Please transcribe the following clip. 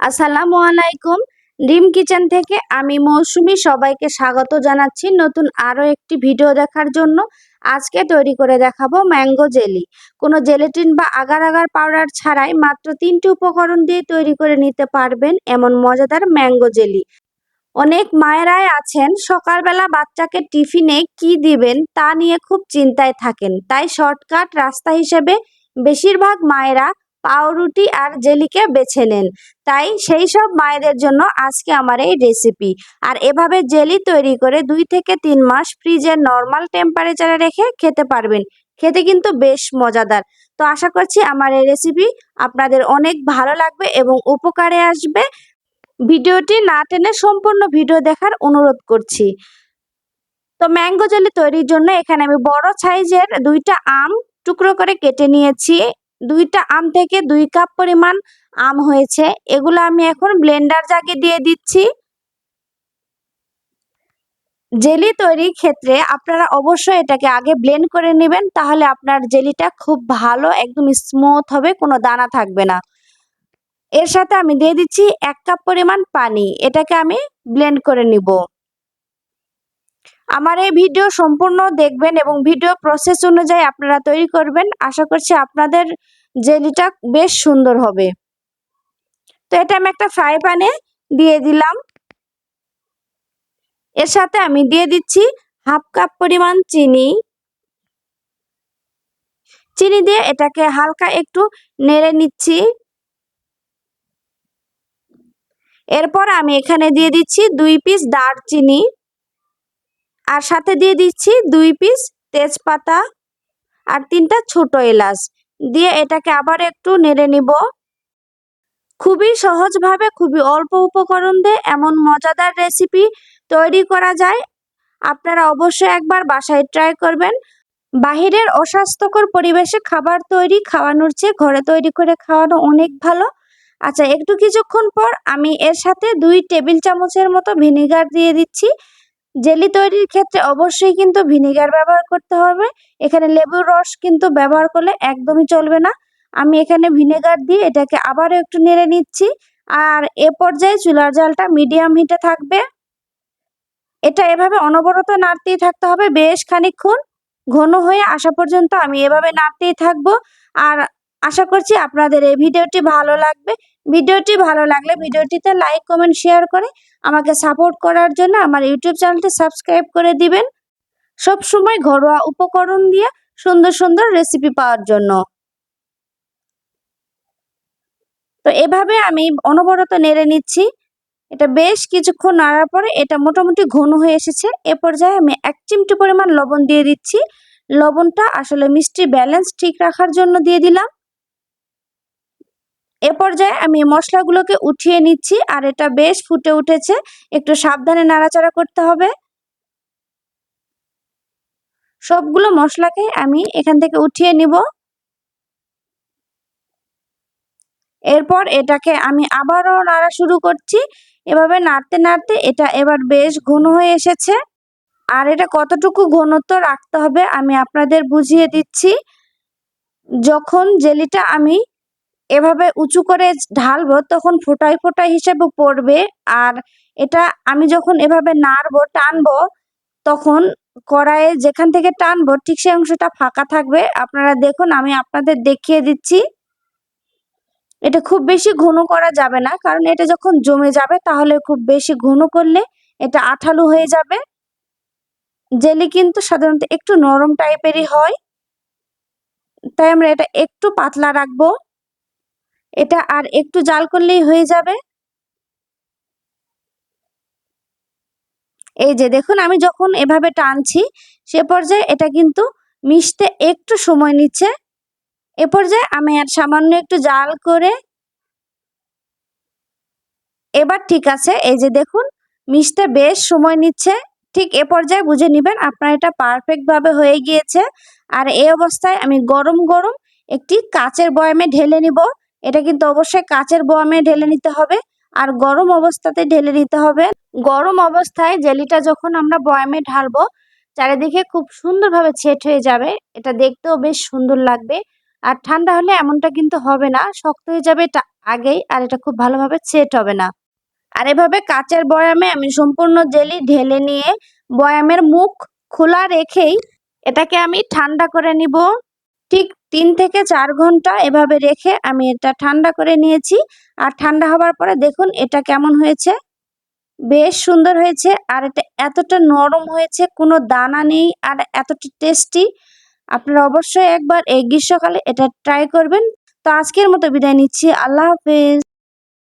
আসসালামু আলাইকুম। Dream kitchen থেকে আমি মৌসুমি সবাইকে স্বাগত জানাচ্ছি নতুন আরও একটি ভিডিও দেখার জন্য। আজকে তৈরি করে দেখাবো ম্যাঙ্গো জেলি। কোনো জেলেটিন বা আগার আগার পাউডার ছাড়াই মাত্র তিনটি উপকরণ দিয়ে তৈরি করে নিতে পারবেন এমন মজাদার ম্যাঙ্গো জেলি। অনেক মায়েরাই আছেন, সকালবেলা বাচ্চাকে টিফিনে কি দিবেন তা নিয়ে খুব চিন্তায় থাকেন। তাই শর্টকাট রাস্তা হিসেবে বেশিরভাগ মায়েরা পাউরুটি আর জেলিকে বেছে নেন। তাই সেই সব মায়েদের জন্য আজকে আমার এই রেসিপি আর এভাবে জেলি তৈরি করে দুই থেকে তিন মাস ফ্রিজের নর্মাল টেম্পারেচারে রেখে খেতে পারবেন। খেতে কিন্তু বেশ মজাদার। তো আশা করছি আমার এই রেসিপি আপনাদের অনেক ভালো লাগবে এবং উপকারে আসবে। ভিডিওটি না টেনে সম্পূর্ণ ভিডিও দেখার অনুরোধ করছি। তো ম্যাঙ্গো জেলি তৈরির জন্য এখানে আমি বড় সাইজের দুইটা আম টুকরো করে কেটে নিয়েছি। দুইটা আম থেকে দুই কাপ পরিমাণ আম হয়েছে। এগুলো আমি এখন ব্লেন্ডার জাগে দিয়ে দিচ্ছি। জেলি তৈরির ক্ষেত্রে আপনারা অবশ্যই এটাকে আগে ব্লেন্ড করে নেবেন, তাহলে আপনার জেলিটা খুব ভালো, একদম স্মুথ হবে, কোনো দানা থাকবে না। এর সাথে আমি দিয়ে দিচ্ছি এক কাপ পরিমাণ পানি। এটাকে আমি ব্লেন্ড করে নিব। আমার এই ভিডিও সম্পূর্ণ দেখবেন এবং ভিডিও প্রসেস অনুযায়ী আপনারা তৈরি করবেন। আশা করছি আপনাদের জেলিটা বেশ সুন্দর হবে। তো এটা আমি একটা ফ্রাই প্যানে দিয়ে দিলাম। এর সাথে আমি দিয়ে দিচ্ছি হাফ কাপ পরিমাণ চিনি। চিনি দিয়ে এটাকে হালকা একটু নেড়ে নিচ্ছি। এরপর আমি এখানে দিয়ে দিচ্ছি দুই পিস দারচিনি। আর সাথে দিয়ে দিচ্ছি দুই পিস তেজপাতা আর তিনটা ছোট এলাচ। দিয়ে এটাকে আবার একটু নেড়ে নিব। খুবই সহজভাবে, খুবই অল্প উপকরণ দিয়ে এমন মজাদার রেসিপি তৈরি করা যায়। আপনারা অবশ্যই একবার বাসায় ট্রাই করবেন। বাহিরের অস্বাস্থ্যকর পরিবেশে খাবার তৈরি, খাওয়ানোর চেয়ে ঘরে তৈরি করে খাওয়ানো অনেক ভালো। আচ্ছা একটু কিছুক্ষণ পর আমি এর সাথে দুই টেবিল চামচের মতো ভিনেগার দিয়ে দিচ্ছি। জেলি তৈরির ক্ষেত্রে অবশ্যই কিন্তু ভিনেগার ব্যবহার করতে হবে। এখানে লেবুর রস কিন্তু ব্যবহার করলে একদমই চলবে না। আমি এখানে ভিনেগার দিয়ে এটাকে আবারও একটু নেড়ে নিচ্ছি। আর এ পর্যায়ে চুলার জালটা মিডিয়াম হিটে থাকবে। এটা এভাবে অনবরত নাড়তেই থাকতে হবে বেশ খানিক্ষণ ঘন হয়ে আসা পর্যন্ত আমি এভাবে নাড়তেই থাকব। আর আশা করছি আপনাদের এই ভিডিওটি ভালো লাগবে। ভিডিওটি ভালো লাগলে ভিডিওটিতে লাইক কমেন্ট শেয়ার করে আমাকে সাপোর্ট করার জন্য আমার ইউটিউব চ্যানেলটি সাবস্ক্রাইব করে দিবেন। সব সময় ঘরোয়া উপকরণ দিয়ে সুন্দর সুন্দর রেসিপি পাওয়ার জন্য। তো এভাবে আমি অনবরত নেড়ে নিচ্ছি। এটা বেশ কিছুক্ষণ নাড়ার পরে এটা মোটামুটি ঘন হয়ে এসেছে। এ পর্যায়ে আমি এক চিমটি পরিমাণ লবণ দিয়ে দিচ্ছি। লবণটা আসলে মিষ্টি ব্যালেন্স ঠিক রাখার জন্য দিয়ে দিলাম। এ পর্যায়ে আমি মশলাগুলোকে উঠিয়ে নিচ্ছি আর এটা বেশ ফুটে উঠেছে। একটু সাবধানে নাড়াচাড়া করতে হবে। সবগুলো মশলাকে আমি এখান থেকে উঠিয়ে নিব। এরপর এটাকে আমি আবারও নাড়া শুরু করছি। এভাবে নাড়তে নাড়তে এটা এবার বেশ ঘন হয়ে এসেছে। আর এটা কতটুকু ঘনত্ব রাখতে হবে আমি আপনাদের বুঝিয়ে দিচ্ছি। যখন জেলিটা আমি এভাবে উঁচু করে ঢালবো তখন ফোটাই ফোটাই হিসেবে পড়বে। আর এটা আমি যখন এভাবে নাড়বো, টানবো, তখন কড়াইয়ে যেখান থেকে টানবো ঠিক সেই অংশটা ফাঁকা থাকবে। আপনারা দেখুন, আমি আপনাদের দেখিয়ে দিচ্ছি। এটা খুব বেশি ঘন করা যাবে না, কারণ এটা যখন জমে যাবে তাহলে খুব বেশি ঘন করলে এটা আঠালো হয়ে যাবে। জেলি কিন্তু সাধারণত একটু নরম টাইপেরই হয়। তাই আমরা এটা একটু পাতলা রাখব। এটা আর একটু জাল করলেই হয়ে যাবে। এই যে দেখুন, আমি যখন এভাবে টানছি, সে পর্যায়ে এটা কিন্তু মিশতে একটু সময় নিচ্ছে। এ পর্যায়ে আমি আর সামান্য একটু জাল করে এবার ঠিক আছে, এই যে দেখুন, মিশতে বেশ সময় নিচ্ছে। ঠিক এ পর্যায়ে বুঝে নেবেন, আপনার এটা পারফেক্ট ভাবে হয়ে গিয়েছে। আর এই অবস্থায় আমি গরম গরম একটি কাচের বয়ামে ঢেলে নিব। এটা কিন্তু অবশ্যই কাচের বয়ামে ঢেলে নিতে হবে আর গরম অবস্থাতে ঢেলে নিতে হবে। গরম অবস্থায় জেলিটা যখন আমরা বয়ামে ঢালবো, চারিদিকে খুব সুন্দরভাবে ছেট হয়ে যাবে। এটা দেখতেও বেশ সুন্দর লাগবে। আর ঠান্ডা হলে এমনটা কিন্তু হবে না, শক্ত হয়ে যাবে এটা আগেই আর এটা খুব ভালোভাবে ছেট হবে না। আর এভাবে কাচের বয়ামে আমি সম্পূর্ণ জেলি ঢেলে নিয়ে বয়ামের মুখ খোলা রেখেই এটাকে আমি ঠান্ডা করে নিব। ঠিক তিন থেকে চার ঘণ্টা এভাবে রেখে আমি এটা ঠান্ডা করে নিয়েছি। আর ঠান্ডা হবার পরে দেখুন এটা কেমন হয়েছে। বেশ সুন্দর হয়েছে। আর এটা এতটা নরম হয়েছে, কোনো দানা নেই আর এতটা টেস্টি আপনারা অবশ্যই একবার এই গ্রীষ্মকালে এটা ট্রাই করবেন। তো আজকের মতো বিদায় নিচ্ছি। আল্লাহ হাফেজ।